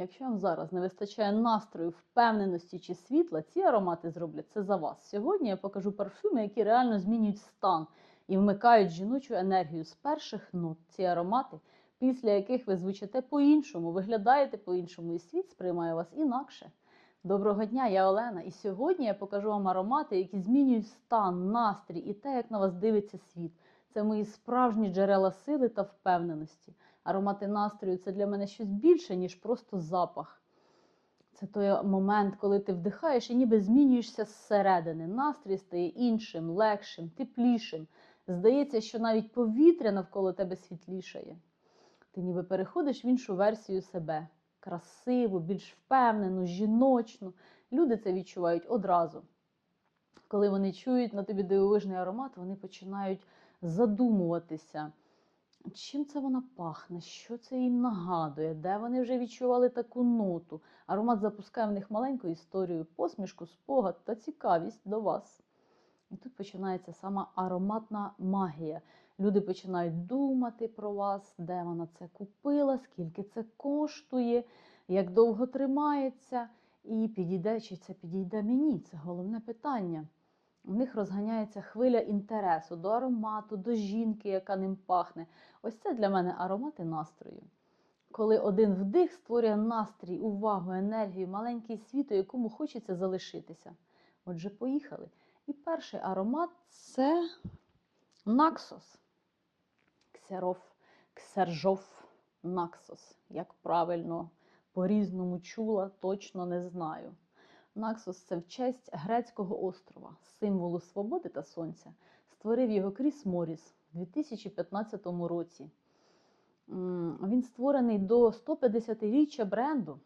Якщо вам зараз не вистачає настрою, впевненості чи світла, ці аромати зроблять це за вас. Сьогодні я покажу парфюми, які реально змінюють стан і вмикають жіночу енергію з перших нот. Ці аромати, після яких ви звучите по-іншому, виглядаєте по-іншому, і світ сприймає вас інакше. Доброго дня, я Олена, і сьогодні я покажу вам аромати, які змінюють стан, настрій і те, як на вас дивиться світ. Це мої справжні джерела сили та впевненості. Аромати настрою це для мене щось більше, ніж просто запах. Це той момент, коли ти вдихаєш і ніби змінюєшся зсередини. Настрій стає іншим, легшим, теплішим. Здається, що навіть повітря навколо тебе світлішає. Ти ніби переходиш в іншу версію себе. Красиву, більш впевнену, жіночну. Люди це відчувають одразу. Коли вони чують на тобі дивовижний аромат, вони починають задумуватися, чим це вона пахне, що це їм нагадує, де вони вже відчували таку ноту. Аромат запускає в них маленьку історію, посмішку, спогад та цікавість до вас. І тут починається сама ароматна магія. Люди починають думати про вас, де вона це купила, скільки це коштує, як довго тримається, і підійде, чи це підійде мені. Це головне питання. У них розганяється хвиля інтересу до аромату, до жінки, яка ним пахне. Ось це для мене аромати настрою. Коли один вдих створює настрій, увагу, енергію, маленький світ, у якому хочеться залишитися. Отже, поїхали. І перший аромат це Наксос. Ксеров, Ксержов, Наксос. Як правильно по-різному чула, точно не знаю. Наксос це в честь грецького острова, символу свободи та сонця. Створив його Кріс Моріс у 2015 році. Він створений до 150-річчя бренду.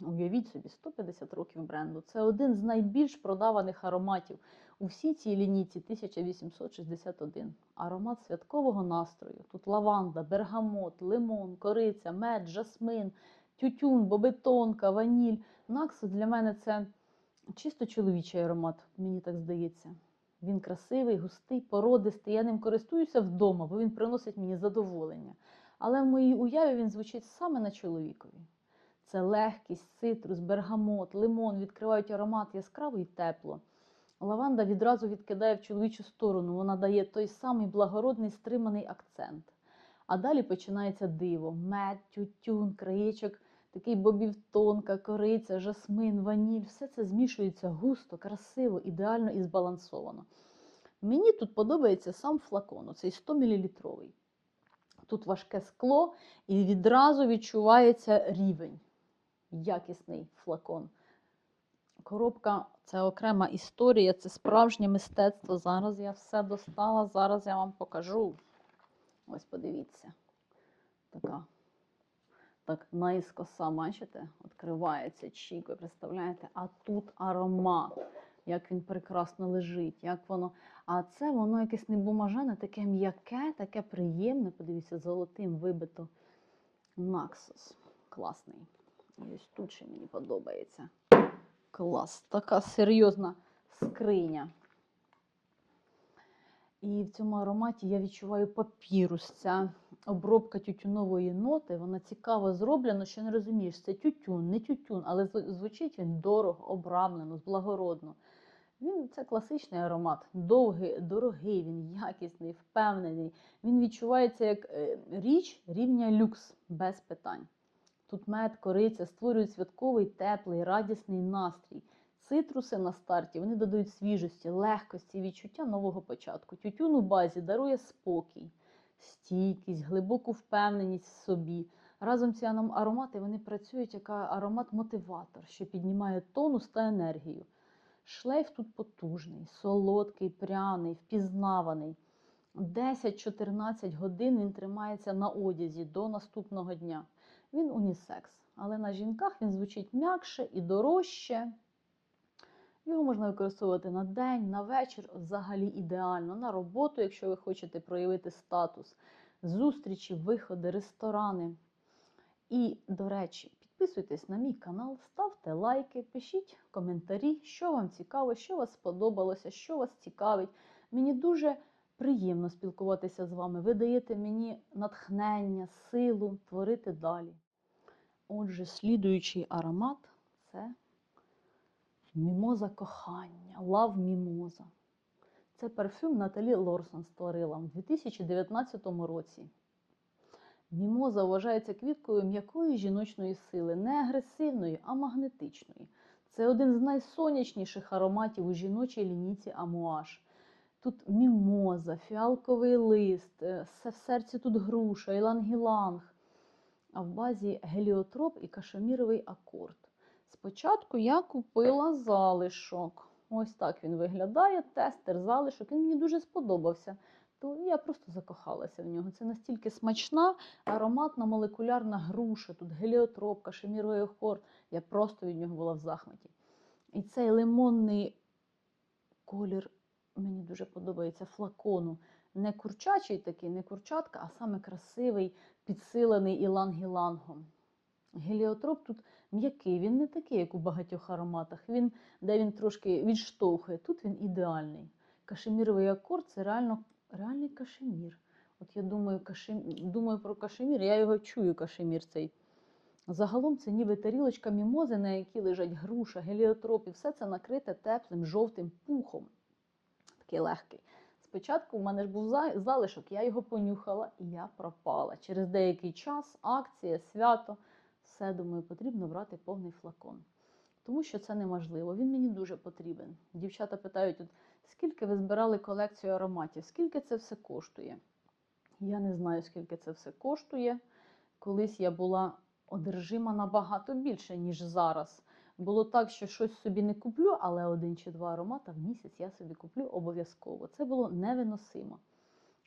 Уявіть собі, 150 років бренду. Це один з найбільш продаваних ароматів у всій цій лінійці 1861. Аромат святкового настрою. Тут лаванда, бергамот, лимон, кориця, мед, жасмин, тютюн, бобетонка, ваніль. Наксус для мене це чисто чоловічий аромат, мені так здається. Він красивий, густий, породистий. Я ним користуюся вдома, бо він приносить мені задоволення. Але в моїй уяві він звучить саме на чоловікові. Це легкість, цитрус, бергамот, лимон відкривають аромат яскраво і тепло. Лаванда відразу відкидає в чоловічу сторону, вона дає той самий благородний стриманий акцент. А далі починається диво: мед, тютюн, краєчок, такий бобів тонка, кориця, жасмин, ваніль. Все це змішується густо, красиво, ідеально і збалансовано. Мені тут подобається сам флакон, цей 100 мл. Тут важке скло і відразу відчувається рівень. Якісний флакон. Коробка це окрема історія, це справжнє мистецтво. Зараз я все достала, зараз я вам покажу. Ось подивіться. Така так наїскоса, бачите, відкривається чік, ви представляєте? А тут аромат, як він прекрасно лежить, як воно. А це воно якесь не бумажане, таке м'яке, таке приємне. Подивіться, золотим вибито Наксус. Класний. І ось тут ще мені подобається. Клас, така серйозна скриня. І в цьому ароматі я відчуваю папірус. Ця обробка тютюнової ноти, вона цікаво зроблена, що не розумієш, це тютюн, не тютюн, але звучить він дорого, обрамлено, благородно. Він це класичний аромат, довгий, дорогий, він якісний, впевнений. Він відчувається як е, річ рівня люкс, без питань. Тут мед, кориця створюють святковий, теплий, радісний настрій. Цитруси на старті вони додають свіжості, легкості, відчуття нового початку. Тютюн у базі дарує спокій, стійкість, глибоку впевненість в собі. Разом ці аромати вони працюють як аромат-мотиватор, що піднімає тонус та енергію. Шлейф тут потужний, солодкий, пряний, впізнаваний. 10-14 годин він тримається на одязі до наступного дня. Він унісекс, але на жінках він звучить м'якше і дорожче. Його можна використовувати на день, на вечір, взагалі ідеально, на роботу, якщо ви хочете проявити статус, зустрічі, виходи, ресторани. І, до речі, підписуйтесь на мій канал, ставте лайки, пишіть коментарі, що вам цікаво, що вас сподобалося, що вас цікавить. Мені дуже приємно спілкуватися з вами. Ви даєте мені натхнення, силу творити далі. Отже, слідуючий аромат це мімоза кохання, лав мімоза. Це парфюм Наталі Лорсон створила в 2019 році. Мімоза вважається квіткою м'якої жіночної сили, не агресивної, а магнетичної. Це один з найсонячніших ароматів у жіночій лінійці Амуаш. Тут мімоза, фіалковий лист, е, в серці тут груша, іланг-іланг, а в базі геліотроп і кашеміровий акорд. Спочатку я купила залишок. Ось так він виглядає. Тестер залишок. Він мені дуже сподобався. То я просто закохалася в нього. Це настільки смачна, ароматна молекулярна груша. Тут геліотроп, кашеміровий акорд. Я просто від нього була в захваті. І цей лимонний колір мені дуже подобається флакону. Не курчачий такий, не курчатка, а саме красивий, підсилений іланг-ілангом. Геліотроп тут м'який, він не такий, як у багатьох ароматах. Він, де він трошки відштовхує, тут він ідеальний. Кашеміровий акорд це реально реальний кашемір. От я думаю, кашем... думаю про кашемір, я його чую, кашемір цей. Загалом це ніби тарілочка мімози, на якій лежать груша, геліотроп, все це накрите теплим жовтим пухом. Такий легкий. Спочатку в мене ж був залишок, я його понюхала і я пропала. Через деякий час, акція, свято, все думаю, потрібно брати повний флакон. Тому що це неможливо. Він мені дуже потрібен. Дівчата питають, от, скільки ви збирали колекцію ароматів, скільки це все коштує? Я не знаю, скільки це все коштує. Колись я була одержима набагато більше, ніж зараз. Було так, що щось собі не куплю, але один чи два аромати в місяць я собі куплю обов'язково. Це було невиносимо.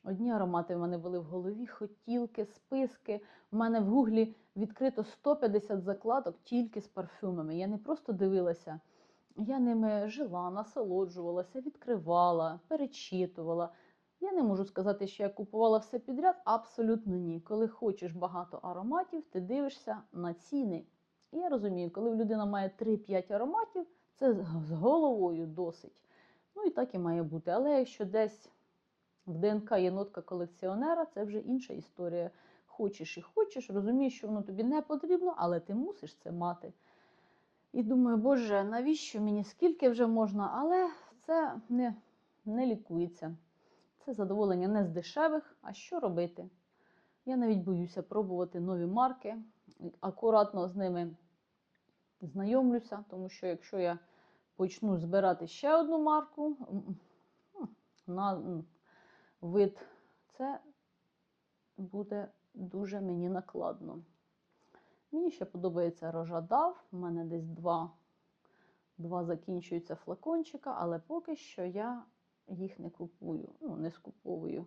Одні аромати в мене були в голові, хотілки, списки. У мене в гуглі відкрито 150 закладок тільки з парфюмами. Я не просто дивилася, я ними жила, насолоджувалася, відкривала, перечитувала. Я не можу сказати, що я купувала все підряд. Абсолютно ні. Коли хочеш багато ароматів, ти дивишся на ціни. І я розумію, коли людина має 3-5 ароматів, це з головою досить. Ну і так і має бути. Але якщо десь в ДНК є нотка колекціонера, це вже інша історія. Хочеш і хочеш, розумієш, що воно тобі не потрібно, але ти мусиш це мати. І думаю, боже, навіщо мені скільки вже можна, але це не, не лікується. Це задоволення не з дешевих, а що робити? Я навіть боюся пробувати нові марки, акуратно з ними знайомлюся, тому що якщо я почну збирати ще одну марку вид, це буде дуже мені накладно. Мені ще подобається рожадав. У мене десь два, два закінчуються флакончика, але поки що я їх не купую, ну, не скуповую.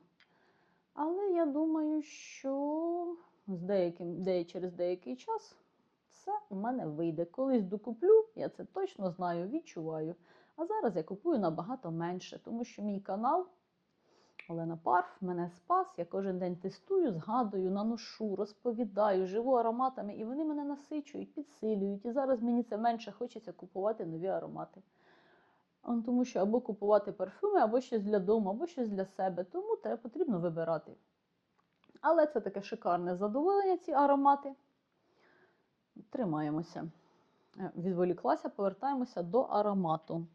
Але я думаю, що з деяким, де, через деякий час все у мене вийде. Колись докуплю, я це точно знаю, відчуваю. А зараз я купую набагато менше, тому що мій канал Олена Парф мене спас. Я кожен день тестую, згадую, наношу, розповідаю, живу ароматами, і вони мене насичують, підсилюють. І зараз мені це менше хочеться купувати нові аромати. Тому що або купувати парфюми, або щось для дому, або щось для себе. Тому треба потрібно вибирати. Але це таке шикарне задоволення, ці аромати. Тримаємося. Е, Відволіклася, повертаємося до аромату.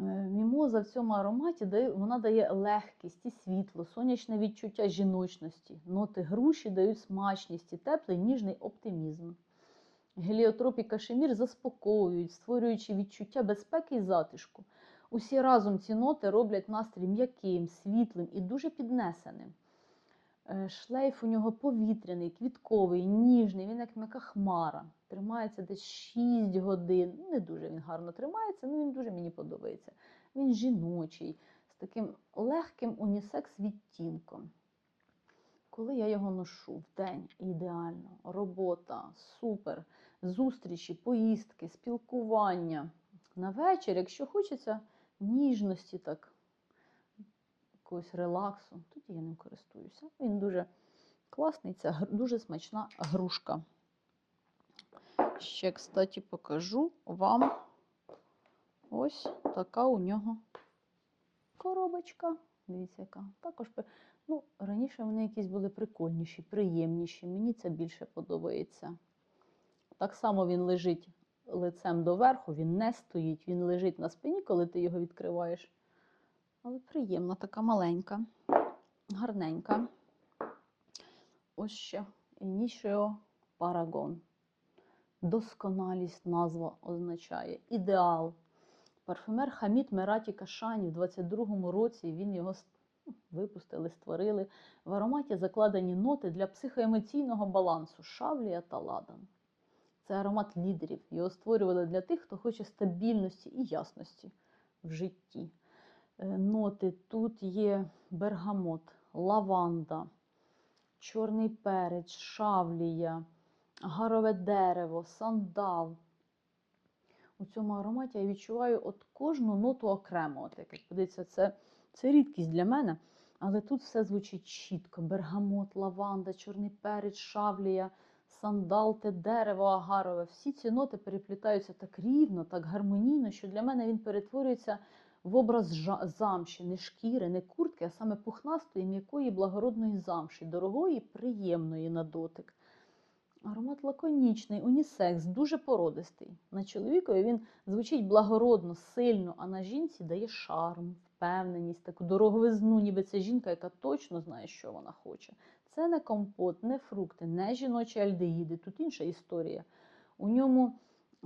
Е, Мімоза в цьому ароматі дає, вона дає легкість і світло, сонячне відчуття жіночності. Ноти груші дають смачність і теплий ніжний оптимізм. Геліотроп і кашемір заспокоюють, створюючи відчуття безпеки і затишку. Усі разом ці ноти роблять настрій м'яким, світлим і дуже піднесеним. Е, Шлейф у нього повітряний, квітковий, ніжний, він як м'яка хмара. Тримається десь 6 годин. Ну, Не дуже він гарно тримається, але він дуже мені подобається. Він жіночий, з таким легким унісекс відтінком. Коли я його ношу в день, ідеально, робота, супер, зустрічі, поїздки, спілкування. На вечір, якщо хочеться ніжності, так, якогось релаксу, тоді я ним користуюся. Він дуже класний, це дуже смачна грушка. Ще, кстати, покажу вам ось така у нього коробочка. Дивіться, яка. Також Ну, раніше вони якісь були прикольніші, приємніші. Мені це більше подобається. Так само він лежить лицем доверху, він не стоїть, він лежить на спині, коли ти його відкриваєш. Але приємна, така маленька, гарненька. Ось ще Initio Paragon. Досконалість назва означає. Ідеал. Парфюмер Хамід Мераті Кашані в 22-му році він його випустили, створили. В ароматі закладені ноти для психоемоційного балансу Шавлія та Ладан. Це аромат лідерів. Його створювали для тих, хто хоче стабільності і ясності в житті. Е, Ноти тут є бергамот, лаванда, чорний перець, шавлія, гарове дерево, сандал. У цьому ароматі я відчуваю от кожну ноту окремо. От як подивіться, це, це рідкість для мене, але тут все звучить чітко: бергамот, лаванда, чорний перець, шавлія, сандал, те дерево агарове. Всі ці ноти переплітаються так рівно, так гармонійно, що для мене він перетворюється в образ замші, не шкіри, не куртки, а саме пухнастої, м'якої, благородної замші, дорогої, приємної на дотик. Аромат лаконічний, унісекс, дуже породистий. На чоловікові він звучить благородно, сильно, а на жінці дає шарм, впевненість, таку дороговизну, ніби це жінка, яка точно знає, що вона хоче. Це не компот, не фрукти, не жіночі альдеїди. Тут інша історія. У ньому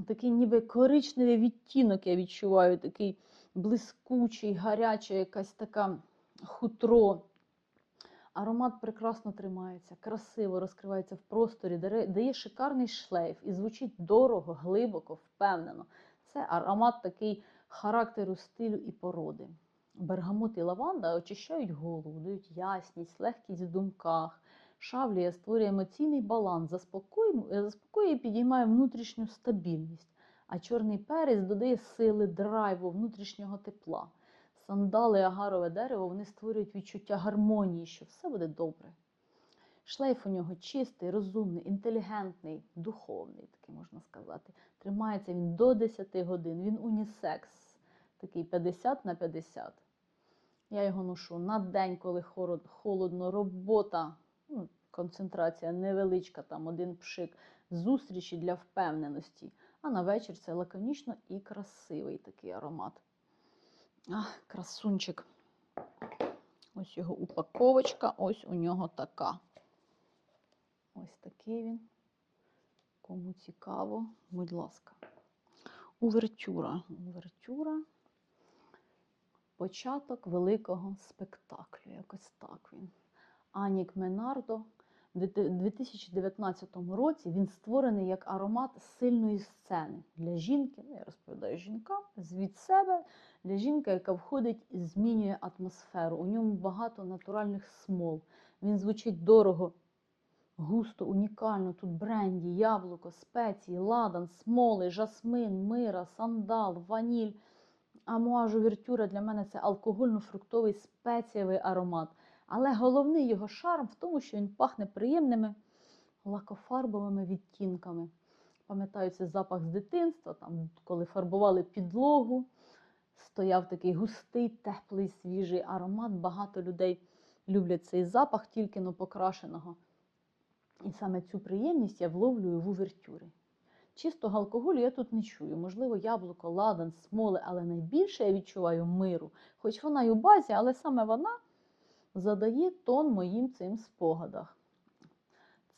такий ніби коричневий відтінок, я відчуваю, такий блискучий, гаряча, якась така хутро. Аромат прекрасно тримається, красиво розкривається в просторі, дає шикарний шлейф і звучить дорого, глибоко, впевнено. Це аромат такий характеру, стилю і породи. Бергамот і лаванда очищають голову, дають ясність, легкість в думках. Шавлія створює емоційний баланс, заспокоює, заспокоює і підіймає внутрішню стабільність. А чорний перець додає сили, драйву, внутрішнього тепла. Сандали агарове дерево вони створюють відчуття гармонії, що все буде добре. Шлейф у нього чистий, розумний, інтелігентний, духовний, такий можна сказати. Тримається він до 10 годин. Він унісекс, такий 50 на 50. Я його ношу на день, коли холодно, робота, ну, концентрація невеличка, там один пшик, зустрічі для впевненості. А на вечір це лаконічно і красивий такий аромат. Ах, красунчик. Ось його упаковочка, ось у нього така. Ось такий він. Кому цікаво, будь ласка. Увертюра. Увертюра. Початок великого спектаклю. Якось так він. Анік Менардо. В 2019 році він створений як аромат сильної сцени для жінки. Я розповідаю жінкам від себе для жінки, яка входить і змінює атмосферу. У ньому багато натуральних смол. Він звучить дорого, густо, унікально. Тут бренді, яблуко, спеції, ладан, смоли, жасмин, мира, сандал, ваніль. Амуаж увертюра для мене це алкогольно-фруктовий спецієвий аромат. Але головний його шарм в тому, що він пахне приємними лакофарбовими відтінками. Пам'ятаю цей запах з дитинства, там, коли фарбували підлогу, стояв такий густий, теплий, свіжий аромат. Багато людей люблять цей запах тільки но покрашеного. І саме цю приємність я вловлюю в увертюрі. Чистого алкоголю я тут не чую. Можливо, яблуко, ладан, смоли, але найбільше я відчуваю миру. Хоч вона й у базі, але саме вона задає тон моїм цим спогадах.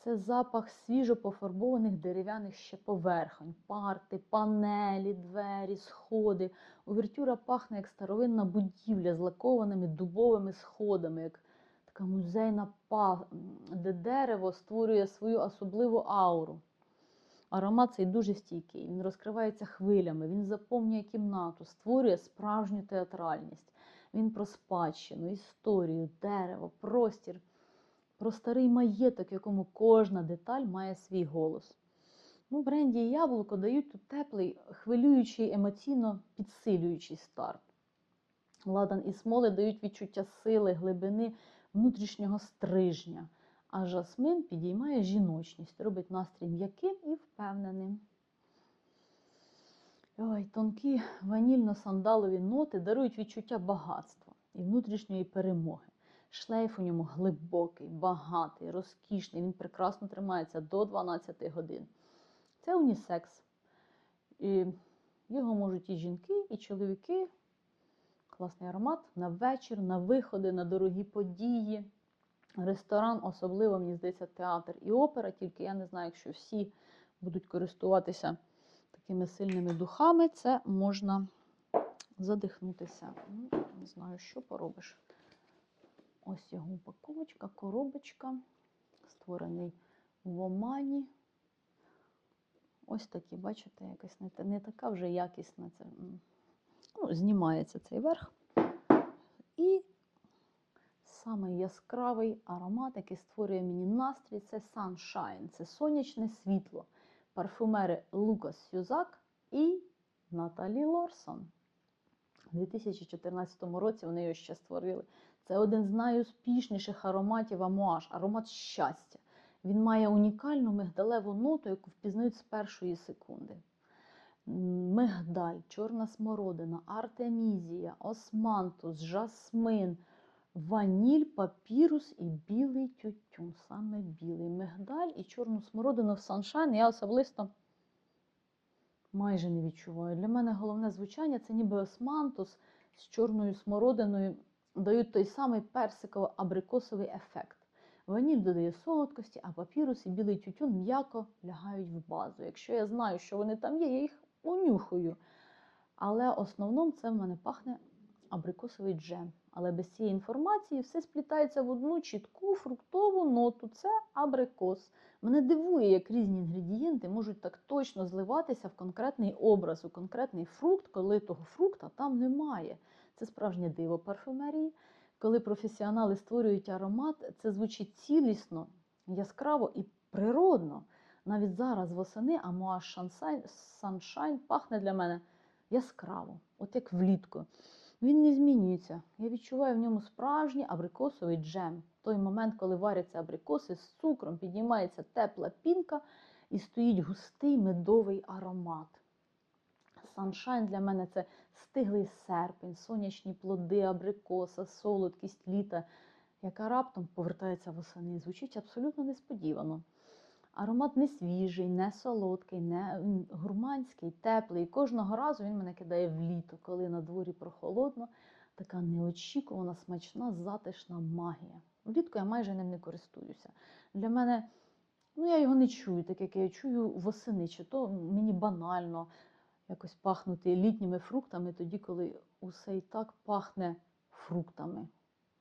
Це запах свіжо пофарбованих дерев'яних ще поверхонь, парти, панелі, двері, сходи. Увертюра пахне як старовинна будівля з лакованими дубовими сходами, як така музейна па, де дерево створює свою особливу ауру. Аромат цей дуже стійкий, він розкривається хвилями, він заповнює кімнату, створює справжню театральність. Він про спадщину, історію, дерево, простір, про старий маєток, в якому кожна деталь має свій голос. Ну, бренді яблуко дають тут теплий, хвилюючий, емоційно підсилюючий старт. Ладан і смоли дають відчуття сили, глибини, внутрішнього стрижня. А жасмин підіймає жіночність, робить настрій м'яким і впевненим. Ой, тонкі ванільно-сандалові ноти дарують відчуття багатства і внутрішньої перемоги. Шлейф у ньому глибокий, багатий, розкішний. Він прекрасно тримається до 12 годин. Це унісекс. І його можуть і жінки, і чоловіки. Класний аромат на вечір, на виходи, на дорогі події. Ресторан, особливо, мені здається, театр і опера, тільки я не знаю, якщо всі будуть користуватися такими сильними духами, це можна задихнутися. Ну, не знаю, що поробиш. Ось його упаковочка, коробочка, створений в Омані. Ось такі, бачите, якась не, не така вже якісна. Це, ну, знімається цей верх. І самий яскравий аромат, який створює мені настрій, це Sunshine, це сонячне світло. Парфумери Лукас Сюзак і Наталі Лорсон. У 2014 році вони його ще створили. Це один з найуспішніших ароматів Амуаж, аромат щастя. Він має унікальну мигдалеву ноту, яку впізнають з першої секунди. Мигдаль, чорна смородина, артемізія, османтус, жасмин, ваніль, папірус і білий тютюн. Саме білий мигдаль і чорну смородину в саншайн я особисто майже не відчуваю. Для мене головне звучання це ніби османтус з чорною смородиною дають той самий персиково-абрикосовий ефект. Ваніль додає солодкості, а папірус і білий тютюн м'яко лягають в базу. Якщо я знаю, що вони там є, я їх унюхаю. Але основному це в мене пахне абрикосовий джем. Але без цієї інформації все сплітається в одну чітку фруктову ноту. Це абрикос. Мене дивує, як різні інгредієнти можуть так точно зливатися в конкретний образ, у конкретний фрукт, коли того фрукта там немає. Це справжнє диво парфумерії. Коли професіонали створюють аромат, це звучить цілісно, яскраво і природно. Навіть зараз восени Амуаш Sunshine пахне для мене яскраво, от як влітку. Він не змінюється. Я відчуваю в ньому справжній абрикосовий джем. Той момент, коли варяться абрикоси з цукром, піднімається тепла пінка і стоїть густий медовий аромат. Саншайн для мене це стиглий серпень, сонячні плоди, абрикоса, солодкість літа, яка раптом повертається восени. Звучить абсолютно несподівано. Аромат не свіжий, не солодкий, не гурманський, теплий. І кожного разу він мене кидає в літо, коли на дворі прохолодно, така неочікувана, смачна, затишна магія. Влітку я майже ним не користуюся. Для мене, ну я його не чую, так як я чую восени, чи то мені банально якось пахнути літніми фруктами, тоді, коли усе і так пахне фруктами.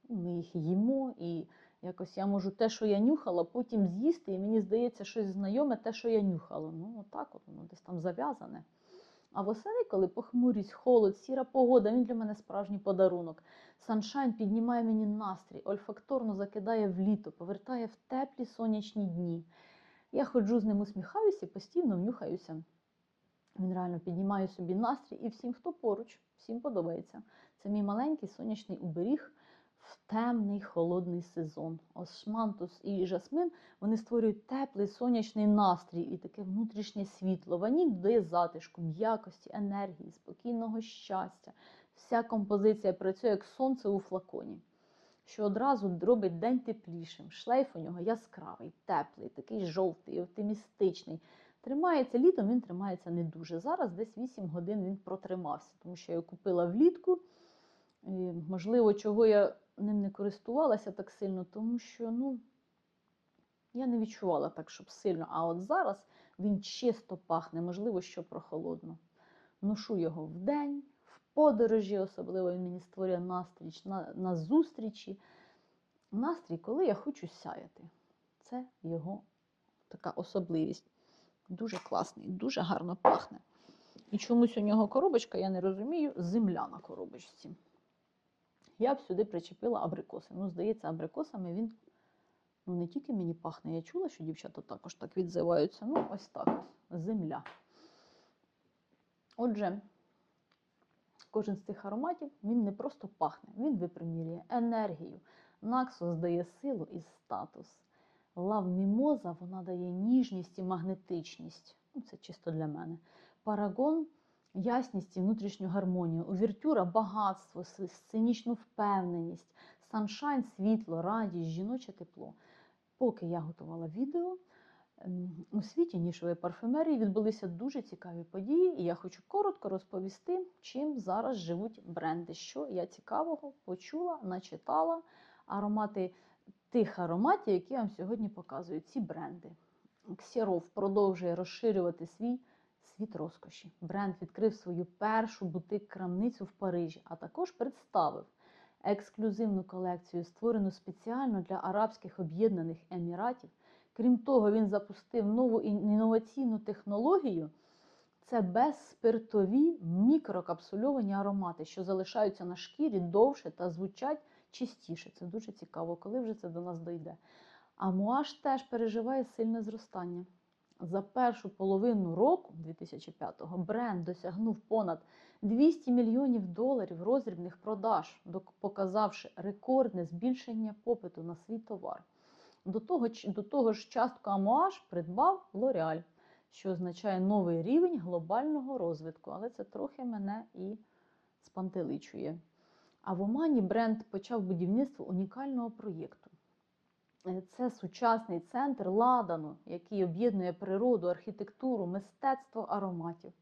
Ми їх їмо, і якось я можу те, що я нюхала, потім з'їсти, і мені здається, щось знайоме те, що я нюхала. Ну, отак от воно десь там зав'язане. А восени, коли похмурість, холод, сіра погода, він для мене справжній подарунок. Саншайн піднімає мені настрій, ольфакторно закидає в літо, повертає в теплі сонячні дні. Я ходжу з ним усміхаюся і постійно внюхаюся. Він реально піднімає собі настрій і всім, хто поруч, всім подобається. Це мій маленький сонячний уберіг в темний холодний сезон. Османтус і жасмин вони створюють теплий сонячний настрій і таке внутрішнє світло. Ваніль додає затишку, м'якості, енергії, спокійного щастя. Вся композиція працює як сонце у флаконі, що одразу робить день теплішим. Шлейф у нього яскравий, теплий, такий жовтий, оптимістичний. Тримається літом, він тримається не дуже. Зараз десь 8 годин він протримався, тому що я його купила влітку. І, можливо, чого я ним не користувалася так сильно, тому що ну, я не відчувала так, щоб сильно. А от зараз він чисто пахне, можливо, що прохолодно. Ношу його вдень, в подорожі, особливо він мені створює настрій на, на зустрічі. Настрій, коли я хочу сяяти. Це його така особливість. Дуже класний, дуже гарно пахне. І чомусь у нього коробочка, я не розумію, земля на коробочці. Я б сюди причепила абрикоси. Ну, здається, абрикосами він ну, не тільки мені пахне, я чула, що дівчата також так відзиваються. Ну, ось так земля. Отже, кожен з цих ароматів він не просто пахне, він випромірює енергію. Наксос дає силу і статус. Лав мімоза вона дає ніжність і магнетичність. Ну, це чисто для мене. Парагон ясність і внутрішню гармонію. Увіртюра багатство, сценічну впевненість. Саншайн, світло, радість, жіноче тепло. Поки я готувала відео, ем, у світі нішової парфюмерії відбулися дуже цікаві події, і я хочу коротко розповісти, чим зараз живуть бренди, що я цікавого почула, начитала аромати тих ароматів, які я вам сьогодні показую. Ці бренди. Ксіров продовжує розширювати свій світ розкоші. Бренд відкрив свою першу бутик-крамницю в Парижі, а також представив ексклюзивну колекцію, створену спеціально для Арабських Об'єднаних Еміратів. Крім того, він запустив нову інноваційну технологію. Це безспиртові мікрокапсульовані аромати, що залишаються на шкірі довше та звучать чистіше. Це дуже цікаво, коли вже це до нас дойде. А Муаш теж переживає сильне зростання. За першу половину року 2005-го бренд досягнув понад 200 мільйонів доларів роздрібних продаж, показавши рекордне збільшення попиту на свій товар. До того, до того ж, частку Амуаш придбав L'Oreal, що означає новий рівень глобального розвитку, але це трохи мене і спантеличує. А в Омані бренд почав будівництво унікального проєкту. Е, Це сучасний центр ладану, який об'єднує природу, архітектуру, мистецтво ароматів.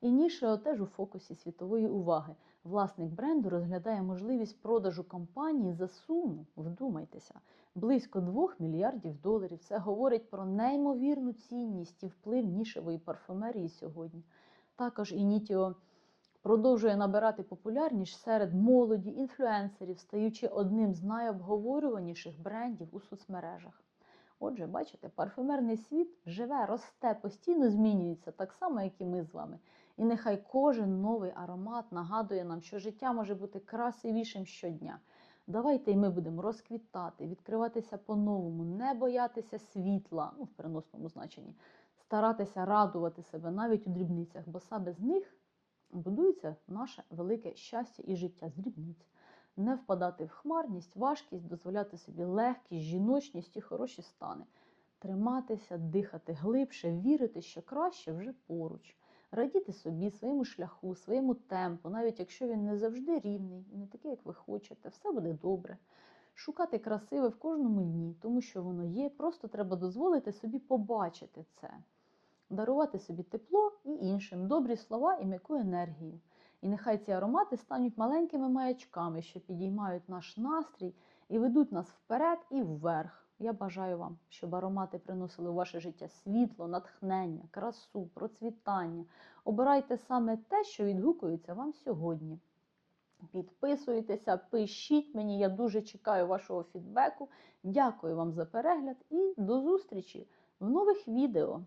І Нішео теж у фокусі світової уваги. Власник бренду розглядає можливість продажу компанії за суму, вдумайтеся, близько 2 мільярдів доларів. Це говорить про неймовірну цінність і вплив нішевої парфумерії сьогодні. Також Інітіо продовжує набирати популярність серед молоді, інфлюенсерів, стаючи одним з найобговорюваніших брендів у соцмережах. Отже, бачите, парфюмерний світ живе, росте, постійно змінюється, так само, як і ми з вами. І нехай кожен новий аромат нагадує нам, що життя може бути красивішим щодня. Давайте і ми будемо розквітати, відкриватися по-новому, не боятися світла, ну, в переносному значенні, старатися радувати себе навіть у дрібницях, бо саме з них будується наше велике щастя і життя з дрібниць. Не впадати в хмарність, важкість, дозволяти собі легкість, жіночність і хороші стани. Триматися, дихати глибше, вірити, що краще вже поруч. Радіти собі, своєму шляху, своєму темпу, навіть якщо він не завжди рівний і не такий, як ви хочете, все буде добре. Шукати красиве в кожному дні, тому що воно є, просто треба дозволити собі побачити це, дарувати собі тепло і іншим, добрі слова і м'яку енергію. І нехай ці аромати стануть маленькими маячками, що підіймають наш настрій і ведуть нас вперед і вверх. Я бажаю вам, щоб аромати приносили у ваше життя світло, натхнення, красу, процвітання. Обирайте саме те, що відгукується вам сьогодні. Підписуйтеся, пишіть мені, я дуже чекаю вашого фідбеку. Дякую вам за перегляд і до зустрічі в нових відео.